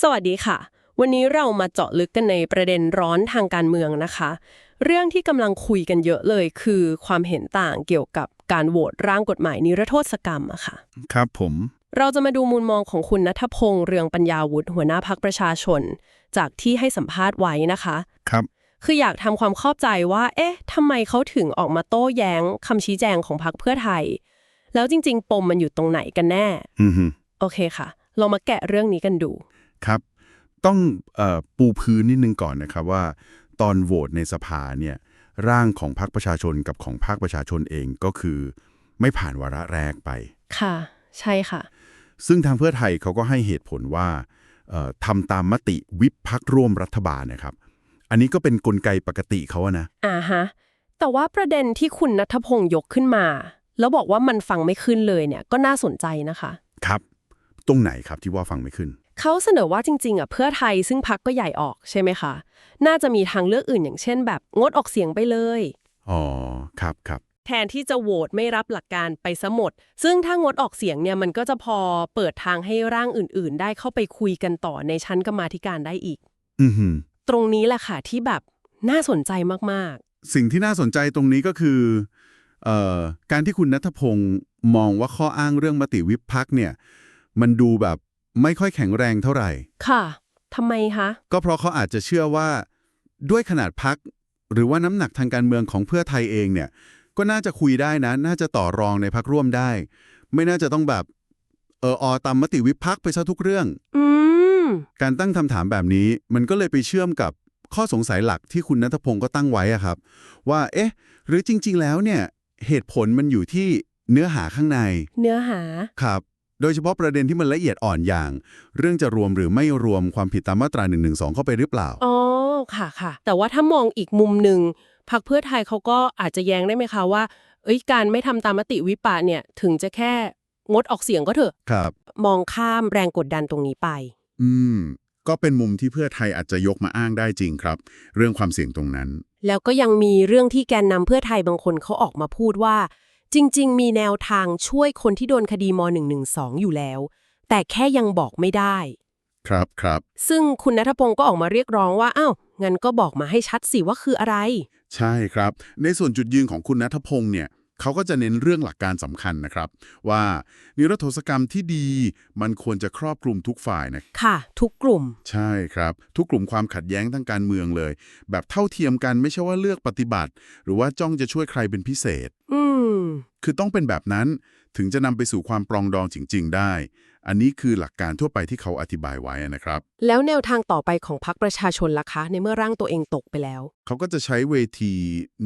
สวัสดีค่ะ วันนี้เรามาเจาะลึกกันในประเด็นร้อนทางการเมืองนะคะ เรื่องที่กำลังคุยกันเยอะเลยคือความเห็นต่างเกี่ยวกับการโหวตร่างกฎหมายนิรโทษกรรมอะค่ะ ครับผม เราจะมาดูมุมมองของคุณนัทพงษ์เรืองปัญญาวุฒิหัวหน้าพักประชาชน จากที่ให้สัมภาษณ์ไว้นะคะ ครับ คืออยากทำความเข้าใจว่า เอ๊ะทำไมเขาถึงออกมาโต้แย้งคำชี้แจงของพรรคเพื่อไทย แล้วจริง ๆ ปมมันอยู่ตรงไหนกันแน่ อือฮึโอเคค่ะ เรามาแกะเรื่องนี้กันดู ครับ ต้องเอ่อปูพื้นนิดนึงก่อนนะครับว่า ตอนโหวตในสภาเนี่ยร่างของพรรคประชาชนกับของภาคประชาชนเองก็คือ ไม่ผ่านวาระแรกไป ค่ะ ใช่ค่ะ ซึ่งทางเพื่อไทยเขาก็ให้เหตุผลว่าเอ่อทำตามมติวิปพักร่วมรัฐบาลนะครับ อันนี้ก็เป็นกลไกปกติเขาอะนะอ่าฮะแต่ว่าประเด็นที่คุณนัทพงศ์ยกขึ้นมา แล้วบอกว่ามันฟังไม่ขึ้นเลยเนี่ยก็น่าสนใจนะคะ ครับ ตรงไหนครับที่ว่าฟังไม่ขึ้น เขาเสนอว่าจริงๆอะเพื่อไทยซึ่งพักก็ใหญ่ออกใช่ไหมคะ น่าจะมีทางเลือกอื่นอย่างเช่น แบบงดออกเสียงไปเลย อ๋อ ครับครับ แทนที่จะโหวตไม่รับหลักการไปซะหมด ซึ่งถ้างดออกเสียงเนี่ยมันก็จะพอเปิดทางให้ร่างอื่น ๆ ได้เข้าไปคุยกันต่อในชั้นกรรมาธิการได้อีก อือฮึตรงนี้แหละค่ะที่แบบน่าสนใจมากสิ่งที่น่าสนใจตรงนี้ก็คือเอ่อการที่คุณนัทพงศ์มองว่าข้ออ้างเรื่องมติวิปพักเนี่ย มันดูแบบ ไม่ค่อยแข็งแรงเท่าไหร่ๆค่ะทำไมคะ ก็เพราะเขาอาจจะเชื่อว่า ด้วยขนาดพัก หรือว่าน้ำหนักทางการเมืองของเพื่อไทยเองเนี่ย ก็น่าจะคุยได้นะ น่าจะต่อรองในพักร่วมได้ ไม่น่าจะต้องแบบเอออตามมติวิปพักไปซะทุกเรื่อง อืม การตั้งคำถามแบบนี้มันก็เลยไปเชื่อมกับข้อสงสัยหลักที่คุณนัทพงศ์ก็ตั้งไว้อะครับ ว่าเอ๊ะ หรือจริง ๆ แล้วเนี่ยเหตุผลมันอยู่ที่เนื้อหาข้างใน เนื้อหา ครับ โดยเฉพาะประเด็นที่มันละเอียดอ่อนอย่าง เรื่องจะรวมหรือไม่รวมความผิดตามมาตรา1นึเข้าไปหรือเปล่า อ๋อ ค่ะค่ะ แต่ว่าถ้ามองอีกมุมหนึ่งพรรคเพื่อไทยเขาก็อาจจะแย้งได้ไหมคะว่า เอ้ยการไม่ทำตามมติวิปาเนี่ยถึงจะแค่งดออกเสียงก็เถอะ ครับ มองข้ามแรงกดดันตรงนี้ไป อืม ก็เป็นมุมที่เพื่อไทยอาจจะยกมาอ้างได้จริงครับ เรื่องความเสี่ยงตรงนั้น แล้วก็ยังมีเรื่องที่แกนนำเพื่อไทยบางคนเขาออกมาพูดว่า จริง ๆ มีแนวทางช่วยคนที่โดนคดีม .112 อยู่แล้ว แต่แค่ยังบอกไม่ได้ ครับครับ ซึ่งคุณนัทพงศ์ก็ออกมาเรียกร้องว่าอ้าวงั้นก็บอกมาให้ชัดสิว่าคืออะไร ใช่ครับ ในส่วนจุดยืนของคุณนัทพงศ์เนี่ยเขาก็จะเน้นเรื่องหลักการสำคัญนะครับ ว่านิรโทษกรรมที่ดี มันควรจะครอบคลุมทุกฝ่ายนะ ค่ะ ทุกกลุ่ม ใช่ครับ ทุกกลุ่มความขัดแย้งทางการเมืองเลย แบบเท่าเทียมกันไม่ใช่ว่าเลือกปฏิบัติ หรือว่าจ้องจะช่วยใครเป็นพิเศษ อืม คือต้องเป็นแบบนั้นถึงจะนำไปสู่ความปรองดองจริง ๆ ได้ อันนี้คือหลักการทั่วไปที่เขาอธิบายไว้นะครับ แล้วแนวทางต่อไปของพรรคประชาชนล่ะคะ ในเมื่อร่างตัวเองตกไปแล้ว เขาก็จะใช้เวที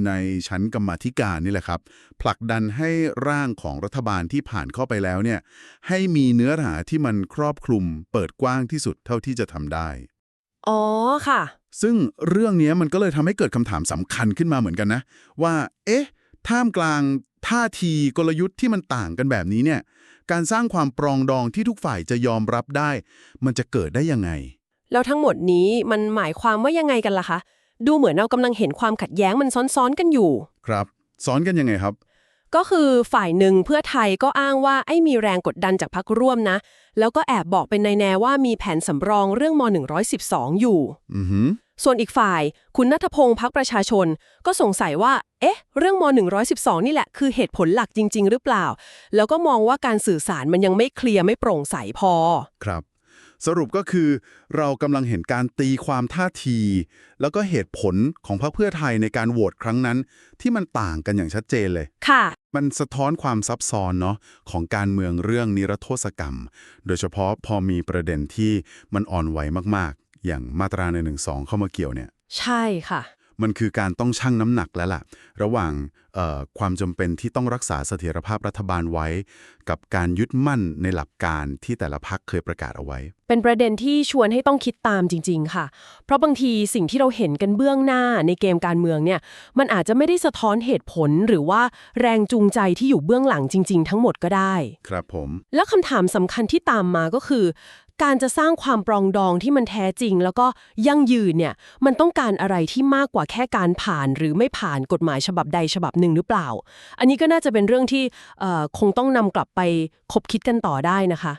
ในชั้นกรรมาธิการนี่แหละครับ ผลักดันให้ร่างของรัฐบาลที่ผ่านเข้าไปแล้วเนี่ยให้มีเนื้อหาที่มันครอบคลุม เปิดกว้างที่สุดเท่าที่จะทำได้ อ๋อค่ะ ซึ่งเรื่องนี้มันก็เลยทำให้เกิดคำถามสำคัญขึ้นมาเหมือนกันนะ ว่า เอ๊ะ ท่ามกลาง ท่าทีกลยุทธ์ที่มันต่างกันแบบนี้เนี่ย การสร้างความปรองดองที่ทุกฝ่ายจะยอมรับได้ มันจะเกิดได้ยังไง แล้วทั้งหมดนี้มันหมายความว่ายังไงกันล่ะคะ ดูเหมือนเรากำลังเห็นความขัดแย้งมันซ้อนๆกันอยู่ ครับ ซ้อนกันยังไงครับ ก็คือฝ่ายหนึ่งเพื่อไทยก็อ้างว่าไอ้มีแรงกดดันจากพรรคร่วมนะ แล้วก็แอบบอกเป็นในแนวว่ามีแผนสำรองเรื่องม .112 อยู่ อือหือ ส่วนอีกฝ่าย คุณนัทพงศ์พักประชาชน ก็สงสัยว่า เอ๊ะ เรื่องม .112 นี่แหละคือเหตุผลหลักจริง ๆ หรือเปล่า แล้วก็มองว่าการสื่อสารมันยังไม่เคลียร์ไม่โปร่งใสพอ ครับ สรุปก็คือ เรากำลังเห็นการตีความท่าที แล้วก็เหตุผลของพรรคเพื่อไทยในการโหวตครั้งนั้น ที่มันต่างกันอย่างชัดเจนเลย ค่ะ มันสะท้อนความซับซ้อนเนาะของการเมืองเรื่องนิรโทษกรรม โดยเฉพาะพอมีประเด็นที่มันอ่อนไหวมากๆ อย่างมาตรา1นึเข้ามาเกี่ยวเนี่ย ใช่ค่ะ มันคือการต้องชั่งน้ำหนักแล้วล่ะ ระหว่างเอ่อความจำเป็นที่ต้องรักษาเสถียรภาพรัฐบาลไว้ กับการยึดมั่นในหลักการที่แต่ละพักเคยประกาศเอาไว้ เป็นประเด็นที่ชวนให้ต้องคิดตามจริง ๆ ค่ะ เพราะบางทีสิ่งที่เราเห็นกันเบื้องหน้าในเกมการเมืองเนี่ย มันอาจจะไม่ได้สะท้อนเหตุผลหรือว่าแรงจูงใจที่อยู่เบื้องหลังจริง ๆ ทั้งหมดก็ได้ ครับผม แล้วคำถามสำคัญที่ตามมาก็คือ การจะสร้างความปรองดองที่มันแท้จริง แล้วก็ยั่งยืนเนี่ยมันต้องการอะไรที่มากกว่าแค่การผ่าน หรือไม่ผ่านกฎหมายฉบับใดฉบับหนึ่งหรือเปล่า อันนี้ก็น่าจะเป็นเรื่องที่เอ่อคงต้องนำกลับไปคบคิดกันต่อได้นะคะ